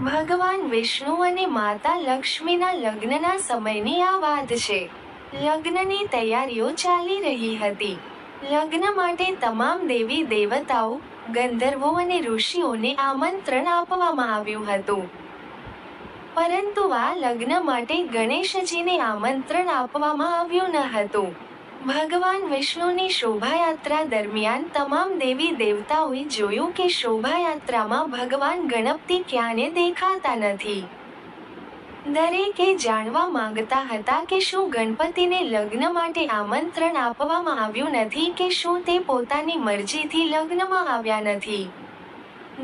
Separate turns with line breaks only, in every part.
ભગવાન વિષ્ણુ અને માતા લક્ષ્મીના લગ્નના સમયની આ વાત છે. લગ્નની તૈયારીઓ ચાલી રહી હતી. લગ્ન માટે તમામ દેવી દેવતાઓ, ગંધર્વો અને ઋષિઓને આમંત્રણ આપવામાં આવ્યું હતું. પરંતુ આ લગ્ન માટે ગણેશજીને આમંત્રણ આપવામાં આવ્યું ન હતું. ભગવાન વિષ્ણુની શોભાયાત્રા દરમિયાન તમામ દેવી દેવતાઓએ જોયું કે શોભાયાત્રામાં ભગવાન ગણપતિ ક્યાંને દેખાતા નથી. દરેકે જાણવા માંગતા હતા કે શું ગણપતિને લગ્ન માટે આમંત્રણ આપવામાં આવ્યું નથી કે શું તે પોતાની મરજીથી લગ્નમાં આવ્યા નથી.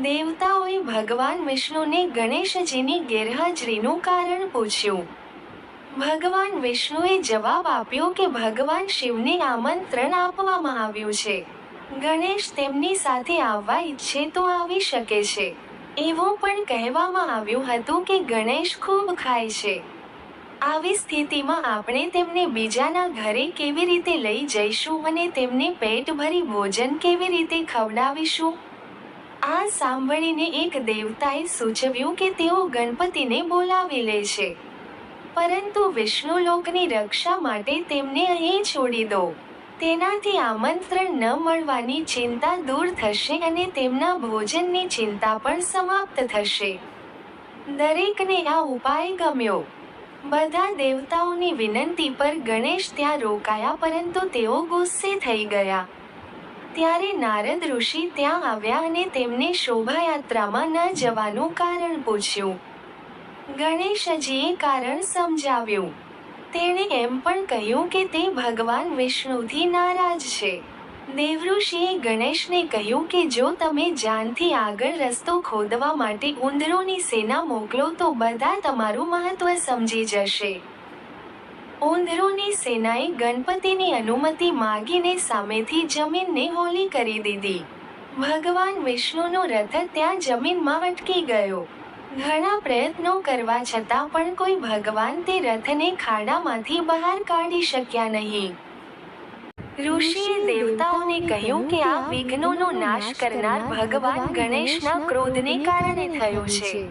દેવતાઓએ ભગવાન વિષ્ણુને ગણેશજીની ગેરહાજરીનું કારણ પૂછ્યું. ભગવાન વિષ્ણુએ જવાબ આપ્યો કે ભગવાન શિવને આમંત્રણ આપવામાં આવ્યું છે. ગણેશ તેમની સાથે આવવા ઈચ્છે તો આવી શકે છે. એવું પણ કહેવામાં આવ્યું હતું કે ગણેશ ખૂબ ખાય છે. આવી સ્થિતિમાં આપણે તેમને બીજાના ઘરે કેવી રીતે લઈ જઈશું અને તેમને પેટ ભરી ભોજન કેવી રીતે ખવડાવીશું? આ સાંભળીને એક દેવતાએ સૂચવ્યું કે તેઓ ગણપતિને બોલાવી લે છે. પરંતુ વિષ્ણુ લોકની રક્ષા માટે તેમને અહીં છોડી દો. તેનાથી આમંત્રણ ન મળવાની ચિંતા દૂર થશે અને તેમના ભોજનની ચિંતા પણ સમાપ્ત થશે. દરેકને આ ઉપાય ગમ્યો. બધા દેવતાઓની વિનંતી પર ગણેશ ત્યાં રોકાયા પરંતુ તેઓ ગુસ્સે થઈ ગયા. ત્યારે નારદ ઋષિ ત્યાં આવ્યા અને તેમને શોભાયાત્રામાં ન જવાનું કારણ પૂછ્યું. ગણેશજીએ કારણ સમજાવ્યું. તેણે એમ પણ કહ્યું કે તે ભગવાન વિષ્ણુથી નારાજ છે. દેવઋષિએ ગણેશને કહ્યું કે જો તમે જાનથી આગળ રસ્તો ખોદવા માટે ઉંદરોની સેના મોકલો તો બધા તમારું મહત્વ સમજી જશે. ઉંદરોની સેનાએ ગણપતિની અનુમતિ માગીને સામેથી જમીનને હોલી કરી દીધી. ભગવાન વિષ્ણુનો રથ ત્યાં જમીનમાં અટકી ગયો. ઘણા પ્રયત્નો કરવા છતાં પણ કોઈ ભગવાન તે રથને ખાડામાંથી બહાર કાઢી શક્યા નહીં. ઋષિએ દેવતાઓને કહ્યું કે આ વિઘ્નોનો નાશ કરનાર ભગવાન ગણેશના ક્રોધને કારણે થયો છે.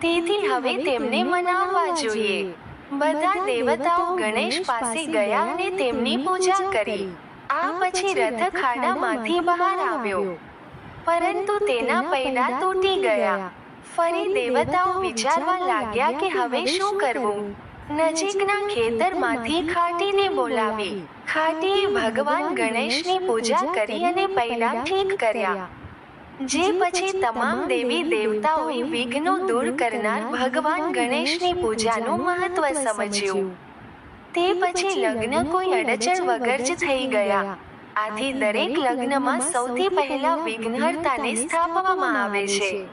તેથી હવે તેમને મનાવવા જોઈએ. બધા દેવતાઓ ગણેશ પાસે ગયા અને તેમની પૂજા કરી. આ પછી રથ ખાડામાંથી બહાર આવ્યો. પરંતુ તેના પૈડા તૂટી ગયા. ફરી દેવતાઓ વિચારવા લાગ્યા કે હવે શું કરવું? નજીકના ખેતરમાંથી ખાટીને બોલાવી. ખાટીએ ભગવાન ગણેશની પૂજા કરી અને પૈડા ઠીક કર્યા. જે પછી તમામ દેવી દેવતાઓએ વિઘ્નો દૂર કરનાર ભગવાન ગણેશની પૂજાનું મહત્વ સમજ્યું. તે પછી લગ્ન કોઈ અડચણ વગર જ થઈ ગયા. આથી દરેક લગ્નમાં સૌથી પહેલા વિઘ્નહર્તાને સ્થાપવામાં આવે છે.